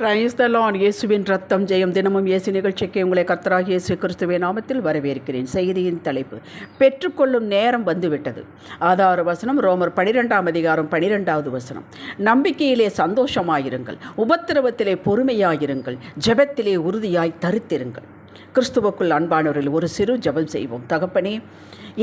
பிரைஸ்தலான் இயேசுவின் ரத்தம் ஜெயம் தினமும் இயேசு நிகழ்ச்சிக்கு உங்களை கர்த்தராக இயேசு கிறிஸ்துவின் நாமத்தில் வரவேற்கிறேன். செய்தியின் தலைப்பு பெற்றுக்கொள்ளும் நேரம் வந்துவிட்டது. ஆதார வசனம் ரோமர் பனிரெண்டாம் அதிகாரம் பனிரெண்டாவது வசனம். நம்பிக்கையிலே சந்தோஷமாயிருங்கள் உபத்திரவத்திலே பொறுமையாயிருங்கள் ஜெபத்திலே உறுதியாய் தருத்திருங்கள். கிறிஸ்துவுக்குள் அன்பானவர்கள் ஒரு சிறு ஜபம் செய்வோம். தகப்பனே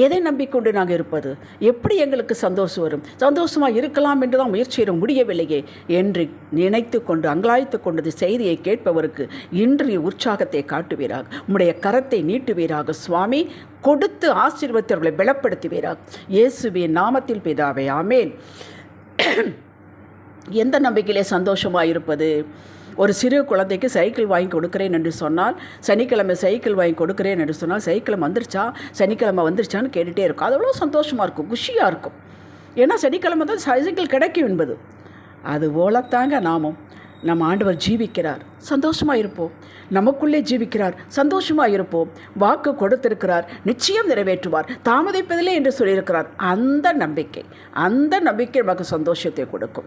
எதை நம்பிக்கொண்டு நாங்கள் இருப்பது? எப்படி எங்களுக்கு சந்தோஷம் வரும்? சந்தோஷமாக இருக்கலாம் என்று தான் முயற்சியிட முடியவில்லையே என்று நினைத்து கொண்டு அங்கலாய்த்து கொண்டது செய்தியை கேட்பவருக்கு இன்றைய உற்சாகத்தை காட்டுவீராக. உம்முடைய கரத்தை நீட்டுவீராக. சுவாமி கொடுத்து ஆசீர்வத்தவர்களை பலப்படுத்துவீராக. இயேசுவின் நாமத்தில் பிதாவே ஆமேன். எந்த நம்பிக்கையிலே சந்தோஷமாக இருப்பது? ஒரு சிறு குழந்தைக்கு சைக்கிள் வாங்கி கொடுக்குறேன் என்று சொன்னால் சனிக்கிழமை சைக்கிள் வாங்கி கொடுக்குறேன் என்று சொன்னால் சைக்கிழமை வந்துருச்சா? சனிக்கிழமை வந்துருச்சான்னு கேட்டுகிட்டே இருக்கும். அது அவ்வளோ சந்தோஷமாக இருக்கும் குஷியாக இருக்கும். ஏன்னா சனிக்கிழமை தான் சைக்கிள் கிடைக்கும் என்பது. அது போலத்தாங்க நாமும். நம்ம ஆண்டவர் ஜீவிக்கிறார். சந்தோஷமாக இருப்போம். நமக்குள்ளே ஜீவிக்கிறார். சந்தோஷமாக இருப்போம். வாக்கு கொடுத்திருக்கிறார். நிச்சயம் நிறைவேற்றுவார். தாமதிப்பதில்லை என்று சொல்லியிருக்கிறார். அந்த நம்பிக்கை அந்த நம்பிக்கை நமக்கு சந்தோஷத்தை கொடுக்கும்.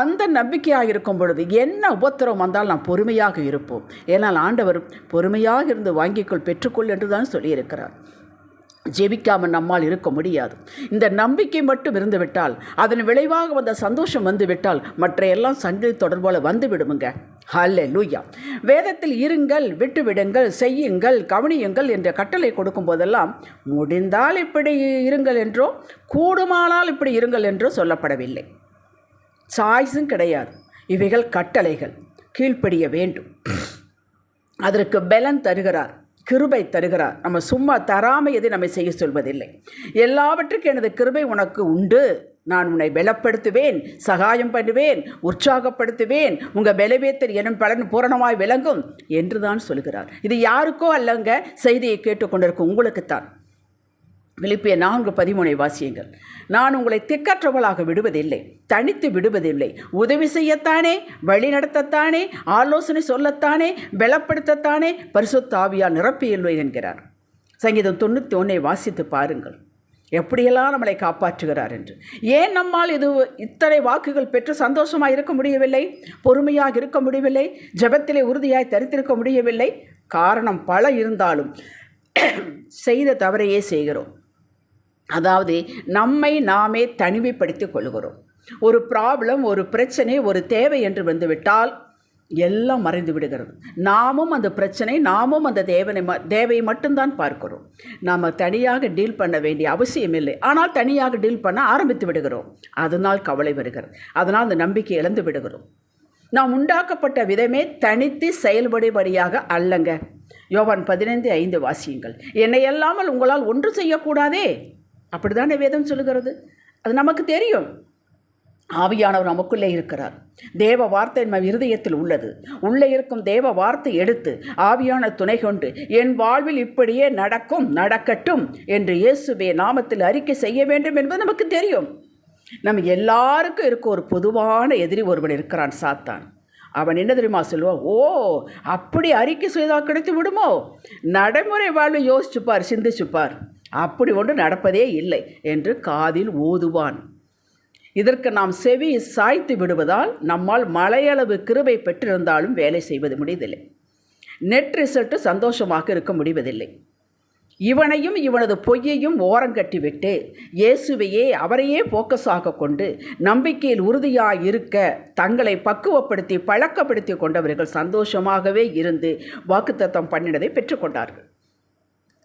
அந்த நம்பிக்கையாக இருக்கும் பொழுது என்ன உபத்திரம் வந்தால் நாம் பொறுமையாக இருப்போம். ஏனால் ஆண்டவர் பொறுமையாக இருந்து வாங்கிக்கொள் பெற்றுக்கொள் என்று தான் சொல்லியிருக்கிறார். ஜெபிக்காமல் நம்மால் இருக்க முடியாது. இந்த நம்பிக்கை மட்டும் இருந்துவிட்டால் அதன் விளைவாக வந்த சந்தோஷம் வந்துவிட்டால் மற்ற எல்லாம் சங்கிலி தொடர்பால் வந்து விடுமுங்க ஹல்லே லூயா வேதத்தில் இருங்கள் விட்டுவிடுங்கள் செய்யுங்கள் கவனியுங்கள் என்ற கட்டளை கொடுக்கும் போதெல்லாம் முடிந்தால் இப்படி இருங்கள் என்றோ கூடுமானால் இப்படி இருங்கள் என்றோ சொல்லப்படவில்லை. சாய்ஸும் கிடையாது. இவைகள் கட்டளைகள். கீழ்ப்படிய வேண்டும். அதற்கு பலன் தருகிறார். கிருபை தருகிறார். நம்ம சும்மா தராமல் எதை நம்ம செய்ய சொல்வதில்லை. எல்லாவற்றுக்கும் எனது கிருபை உனக்கு உண்டு. நான் உன்னை பலப்படுத்துவேன் சகாயம் பண்ணுவேன் உற்சாகப்படுத்துவேன். உங்கள் பலவேத்தர் எனும் பலன் பூரணமாய் விளங்கும் என்று தான் சொல்கிறார். இது யாருக்கோ அல்லங்க செய்தியை கேட்டுக்கொண்டிருக்கும் உங்களுக்குத்தான். விழிப்பிய நான்கு பதிமூனை வாசியுங்கள். நான் உங்களை திக்கற்றவளாக விடுவதில்லை தனித்து விடுவதில்லை. உதவி செய்யத்தானே வழி நடத்தத்தானே ஆலோசனை சொல்லத்தானே பலப்படுத்தத்தானே பரிசுத்தாவியால் ஆவியால் என்கிறார். சங்கீதம் தொண்ணூற்றி ஒன்றை வாசித்து பாருங்கள். எப்படியெல்லாம் நம்மளை காப்பாற்றுகிறார் என்று. ஏன் நம்மால் இது இத்தனை வாக்குகள் பெற்று சந்தோஷமாக இருக்க முடியவில்லை? பொறுமையாக இருக்க முடியவில்லை? ஜபத்திலே உறுதியாய் தரித்திருக்க முடியவில்லை? காரணம் பல இருந்தாலும் செய்த தவறையே செய்கிறோம். அதாவது நம்மை நாமே தனிமைப்படுத்திக் கொள்கிறோம். ஒரு ப்ராப்ளம் ஒரு பிரச்சனை ஒரு தேவை என்று வந்துவிட்டால் எல்லாம் மறைந்து விடுகிறது. நாமும் அந்த பிரச்சனை நாமும் அந்த தேவனை ம தேவையை மட்டும்தான் பார்க்கிறோம். நாம் தனியாக டீல் பண்ண வேண்டிய அவசியம் இல்லை. ஆனால் தனியாக டீல் பண்ண ஆரம்பித்து விடுகிறோம். அதனால் கவலை வருகிறது. அதனால் அந்த நம்பிக்கை இழந்து விடுகிறோம். நாம் உண்டாக்கப்பட்ட விதமே தனித்து செயல்படுபடியாக அல்லங்க. யோவான் பதினைந்து ஐந்து வாசியுங்கள். என்னை அல்லாமல் உங்களால் ஒன்று செய்யக்கூடாதே? அப்படிதானே வேதம் சொல்லுகிறது? அது நமக்கு தெரியும். ஆவியானவர் நமக்குள்ளே இருக்கிறார். தேவ வார்த்தை நம்ம இருதயத்தில் உள்ளது. உள்ளே இருக்கும் தேவ வார்த்தை எடுத்து ஆவியான துணை கொண்டு என் வாழ்வில் இப்படியே நடக்கும் நடக்கட்டும் என்று இயேசுவே நாமத்தில் அறிக்கை செய்ய வேண்டும் என்பது நமக்கு தெரியும். நம்ம எல்லாருக்கும் இருக்க ஒரு பொதுவான எதிரி ஒருவன் இருக்கிறான் சாத்தான். அவன் என்ன தெரியுமா சொல்லுவான் ஓ அப்படி அறிக்கை செய்தால் கிடைத்து விடுமோ? நடைமுறை வாழ்வை யோசிச்சுப்பார் சிந்திச்சுப்பார். அப்படி ஒன்று நடப்பதே இல்லை என்று காதில் ஓதுவான் இதற்கு நாம் செவி சாய்த்து விடுவதால் நம்மால் மலையளவு கிருபை பெற்றிருந்தாலும் வேலை செய்வது முடிவதில்லை நெட் ரிசல்ட்டு சந்தோஷமாக இருக்க முடிவதில்லை. இவனையும் இவனது பொய்யையும் ஓரங்கட்டிவிட்டு இயேசுவையே அவரையே போக்கஸாக கொண்டு நம்பிக்கையில் உறுதியாக இருக்க தங்களை பக்குவப்படுத்தி பழக்கப்படுத்தி கொண்டவர்கள் சந்தோஷமாகவே இருந்து வாக்குத்தத்தம் பண்ணினதை பெற்றுக்கொண்டார்கள்.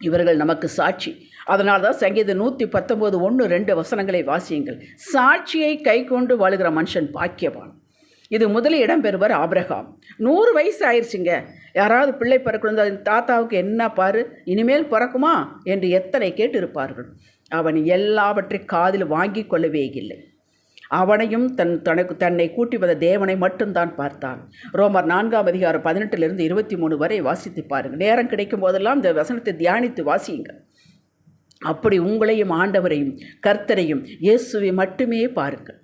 இவர்கள் நமக்கு சாட்சி. அதனால தான் சங்கீதம் நூற்றி பத்தொம்போது ஒன்று ரெண்டு வசனங்களை வாசியுங்கள். சாட்சியை கை கொண்டு வாழுகிற மனுஷன் பாக்கியவான். இது முதலில் இடம்பெறுவர் ஆபிரகாம். நூறு வயசு ஆயிடுச்சுங்க யாராவது பிள்ளை பிறக்கணும் தாத்தாவுக்கு என்ன பாரு? இனிமேல் பிறக்குமா? என்று எத்தனை கேட்டிருப்பார்கள். அவன் எல்லாவற்றை காதில் வாங்கி கொள்ளவே இல்லை. அவனையும் தன் தனக்கு தன்னை கூட்டி வந்த தேவனை மட்டும்தான் பார்த்தான். ரோமர் நான்காம் அதிகாரம் பதினெட்டிலிருந்து இருபத்தி மூணு வரை வாசித்து பாருங்கள். நேரம் கிடைக்கும் போதெல்லாம் இந்த வசனத்தை தியானித்து வாசியுங்கள். அப்படி உங்களையும் ஆண்டவரையும் கர்த்தரையும் இயேசுவை மட்டுமே பாருங்கள்.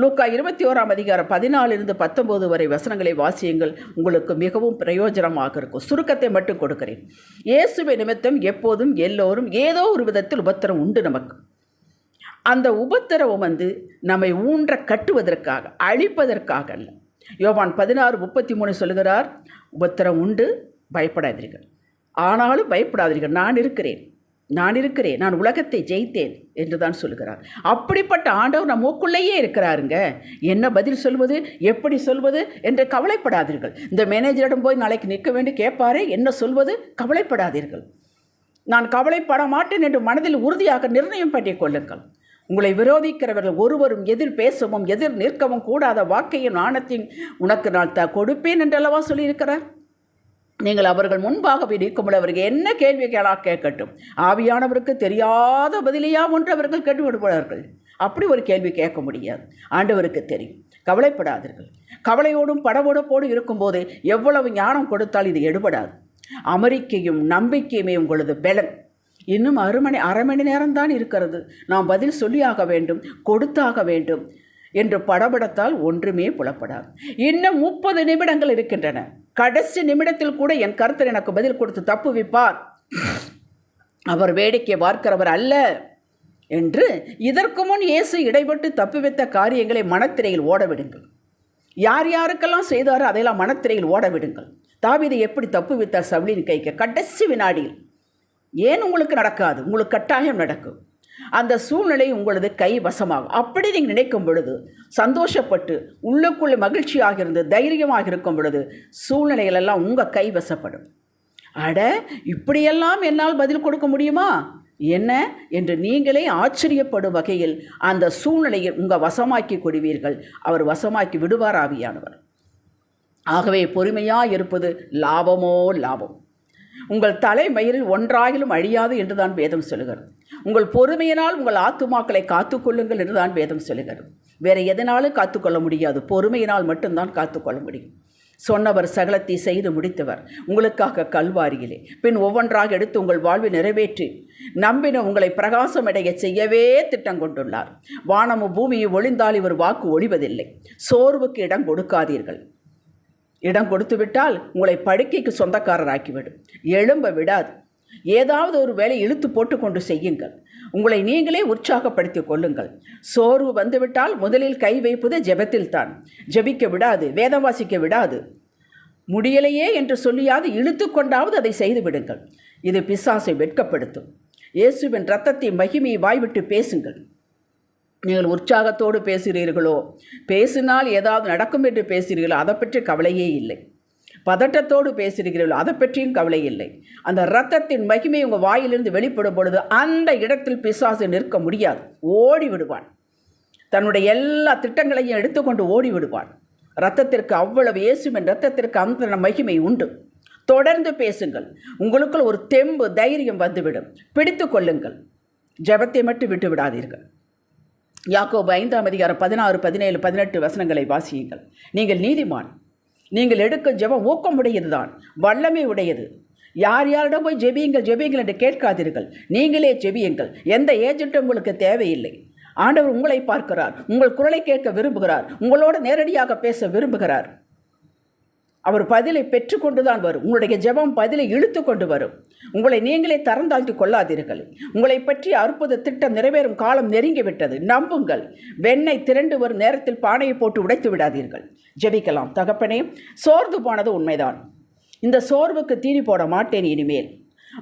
லூக்கா இருபத்தி ஓராம் அதிகாரம் பதினாலிருந்து பத்தொம்போது வரை வசனங்களை வாசியுங்கள். உங்களுக்கு மிகவும் பிரயோஜனமாக இருக்கும். சுருக்கத்தை மட்டும் கொடுக்கிறேன். இயேசுவை நிமித்தம் எப்போதும் எல்லோரும் ஏதோ ஒரு விதத்தில் உபத்திரம் உண்டு நமக்கு. அந்த உபத்திரவம் வந்து நம்மை ஊன்ற கட்டுவதற்காக அழிப்பதற்காக அல்ல. யோவான் பதினாறு முப்பத்தி மூணு சொல்லுகிறார் உபத்திரம் உண்டு பயப்படாதீர்கள். ஆனாலும் பயப்படாதீர்கள். நான் இருக்கிறேன். நான் இருக்கிறேன் நான் உலகத்தை ஜெயித்தேன் என்று தான் சொல்லுகிறார். அப்படிப்பட்ட ஆண்டவர் நமக்குள்ளேயே இருக்கிறாருங்க. என்ன பதில் சொல்வது எப்படி சொல்வது என்று கவலைப்படாதீர்கள். இந்த மேனேஜரிடம் போய் நாளைக்கு நிற்க வேண்டி கேட்பாரே என்ன சொல்வது கவலைப்படாதீர்கள். நான் கவலைப்பட மாட்டேன் என்று மனதில் உறுதியாக நிர்ணயம் பண்ணி கொள்ளுங்கள். உங்களை விரோதிக்கிறவர்கள் ஒருவரும் எதிர் பேசவும் எதிர் நிற்கவும் கூடாத வாக்கையும் நாணத்தையும் உனக்கு நான் த கொடுப்பேன் என்றல்லவா சொல்லியிருக்கிறார்? நீங்கள் அவர்கள் முன்பாக இருக்கும்போது அவர்கள் என்ன கேள்வி கேளா கேட்கட்டும். ஆவியானவருக்கு தெரியாத பதிலையா ஒன்று அவர்கள் கேட்டு அப்படி ஒரு கேள்வி கேட்க முடியாது. ஆண்டவருக்கு தெரியும். கவலைப்படாதீர்கள். கவலையோடும் படபடப்போடு இருக்கும்போது எவ்வளவு ஞானம் கொடுத்தால் இது எடுபடாது. அமெரிக்கையும் நம்பிக்கையுமே உங்களது பெலன். இன்னும் அரை மணி அரை மணி நேரம்தான் இருக்கிறது. நாம் பதில் சொல்லியாக வேண்டும் கொடுத்தாக வேண்டும் என்று படபடத்தால் ஒன்றுமே புலப்படாது. இன்னும் முப்பது நிமிடங்கள் இருக்கின்றன. கடைசி நிமிடத்தில் கூட என் கருத்தர் எனக்கு பதில் கொடுத்து தப்பு வைப்பார். அவர் வேடிக்கை பார்க்கிறவர் அல்ல என்று இதற்கு முன் இயேசு இடைபட்டு தப்புவித்த காரியங்களை மனத்திரையில் ஓடவிடுங்கள். யார் யாருக்கெல்லாம் செய்தாரோ அதையெல்லாம் மனத்திரையில் ஓடவிடுங்கள். தாவிதை எப்படி தப்புவித்தார் சவுளின் கைக்கு? கடைசி வினாடியில். ஏன் உங்களுக்கு நடக்காது? உங்களுக்கு கட்டாயம் நடக்கும். அந்த சூழ்நிலை உங்களது கை வசமாகும். அப்படி நீங்கள் நினைக்கும் பொழுது சந்தோஷப்பட்டு உள்ளுக்குள்ளே மகிழ்ச்சியாக இருந்து தைரியமாக இருக்கும் பொழுது சூழ்நிலைகளெல்லாம் உங்கள் கை வசப்படும். அட இப்படியெல்லாம் என்னால் பதில் கொடுக்க முடியுமா? என்ன? என்று நீங்களே ஆச்சரியப்படும் வகையில் அந்த சூழ்நிலையை உங்கள் வசமாக்கி கொடுவீர்கள். அவர் வசமாக்கி விடுவார் ஆவியானவர். ஆகவே பொறுமையாக இருப்பது லாபமோ லாபம். உங்கள் தலைமயிரில் ஒன்றாகிலும் அழியாது என்றுதான் வேதம் சொல்லுகிறது. உங்கள் பொறுமையினால் உங்கள் ஆத்துமாக்களை காத்துக்கொள்ளுங்கள் என்றுதான் வேதம் சொல்லுகிறது. வேறு எதனாலும் காத்துக்கொள்ள முடியாது. பொறுமையினால் மட்டும்தான் காத்துக்கொள்ள முடியும். சொன்னவர் சகலத்தை செய்து முடித்தவர் உங்களுக்காக கல்வாரியிலே. பின் ஒவ்வொன்றாக எடுத்து உங்கள் வாழ்வை நிறைவேற்றி நம்பின உங்களை பிரகாசமடைய செய்யவே திட்டம் கொண்டுள்ளார். வானமும் பூமியும் ஒளிந்தால் இவர் வாக்கு ஒழிவதில்லை சோர்வுக்கு இடம் கொடுக்காதீர்கள். இடம் கொடுத்துவிட்டால் உங்களை படுக்கைக்கு சொந்தக்காரராக்கிவிடும். எழும்ப விடாது. ஏதாவது ஒரு வேலை இழுத்து போட்டுக்கொண்டு செய்யுங்கள். உங்களை நீங்களே உற்சாகப்படுத்திக் கொள்ளுங்கள். சோர்வு வந்துவிட்டால் முதலில் கை வைப்பது ஜெபத்தில் தான். ஜெபிக்க விடாது வேதம் வாசிக்க விடாது. முடியலையே என்று சொல்லியாவது இழுத்து கொண்டாவது அதை செய்து விடுங்கள். இது பிசாசை வெட்கப்படுத்தும். இயேசுவின் ரத்தத்தை மகிமையை வாய்விட்டு பேசுங்கள். நீங்கள் உற்சாகத்தோடு பேசுகிறீர்களோ? பேசினால் ஏதாவது நடக்கும் என்று பேசுகிறீர்களோ? அதை பற்றி கவலையே இல்லை. பதட்டத்தோடு பேசியிருக்கிறீர்கள் அதை பற்றியும் கவலை இல்லை. அந்த இரத்தத்தின் மகிமை உங்கள் வாயிலிருந்து வெளிப்படும் பொழுது அந்த இடத்தில் பிசாசு நிற்க முடியாது. ஓடி விடுவான். தன்னுடைய எல்லா திட்டங்களையும் எடுத்துக்கொண்டு ஓடி விடுவான். ரத்தத்திற்கு அவ்வளவு இயேசுவின் ரத்தத்திற்கு அந்த மகிமை உண்டு. தொடர்ந்து பேசுங்கள். உங்களுக்குள் ஒரு தெம்பு தைரியம் வந்துவிடும். பிடித்து கொள்ளுங்கள். ஜெபத்தை மட்டும் விட்டு விடாதீர்கள். யாக்கோபு ஐந்தாம் அதிகாரம் பதினாறு பதினேழு பதினெட்டு வசனங்களை வாசியுங்கள். நீங்கள் நீதிமான். நீங்கள் எடுக்கும் ஜெபம் ஊக்கமுடையதுதான் வல்லமை உடையது. யார் யாரிடம் போய் ஜெபியுங்கள் ஜெபியுங்கள் என்று கேட்காதீர்கள். நீங்களே ஜெபியுங்கள். எந்த ஏஜென்ட்டும் உங்களுக்கு தேவையில்லை. ஆண்டவர் உங்களை பார்க்கிறார். உங்கள் குரலை கேட்க விரும்புகிறார். உங்களோடு நேரடியாக பேச விரும்புகிறார். அவர் பதிலை பெற்றுக்கொண்டு தான் வரும். உங்களுடைய ஜெபம் பதிலை இழுத்து கொண்டு வரும். உங்களை நீங்களே தரந்தாழ்த்தி கொள்ளாதீர்கள். உங்களை பற்றி அற்புத திட்டம் நிறைவேறும் காலம் நெருங்கிவிட்டது நம்புங்கள். வெண்ணெய் திரண்டு வரும் நேரத்தில் பானையை போட்டு உடைத்து விடாதீர்கள். ஜெபிக்கலாம். தகப்பனே சோர்ந்து போனது உண்மைதான். இந்த சோர்வுக்கு தீனி போட மாட்டேன் இனிமேல்.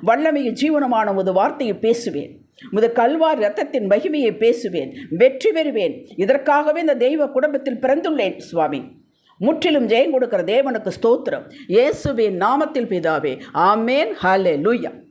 வல்லமையும் ஜீவனமான உமது வார்த்தையை பேசுவேன். முது கல்வார் ரத்தத்தின் மகிமையை பேசுவேன். வெற்றி பெறுவேன். இதற்காகவே இந்த தெய்வ குடும்பத்தில் பிறந்துள்ளேன் சுவாமி. முற்றிலும் ஜெயம் கொடுக்கிற தேவனுக்கு ஸ்தோத்திரம். இயேசுவின் நாமத்தில் பிதாவே ஆமேன். ஹலே லூயா